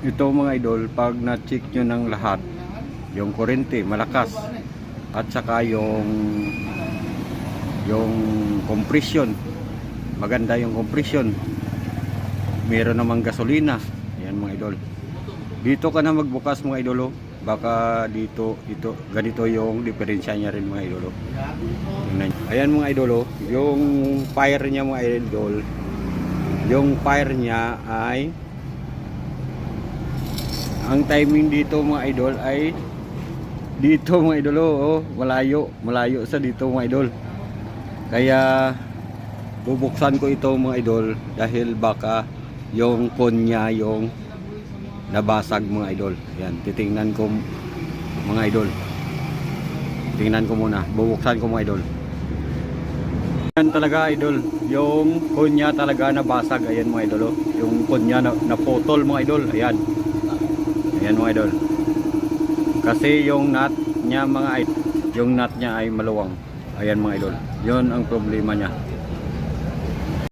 ito mga idol, pag na-check nyo ng lahat, yung kurente malakas. At saka yung yung compression. Maganda yung compression. Meron namang gasolina. Yan mga idol. Dito ka na magbukas mga idolo baka dito ito ganito yung diferensya niya rin mga idolo nyo. ayan mga idolo yung fire niya mga idol yung fire niya ay ang timing dito mga idol ay dito mga idolo oh, malayo malayo sa dito mga idol. Kaya bubuksan ko ito mga idol dahil baka yung konya yung nabasag mga idol. Yan titingnan ko mga idol. Tingnan ko muna bubuksan ko mga idol. Yan talaga idol yung konya talaga nabasag. Ayan mga idol oh. yung konya na, naputol mga idol. Ayan ayan mga idol. Kasi yung nut niya mga idol yung nut niya ay maluwang. Ayan mga idol. Yun ang problema niya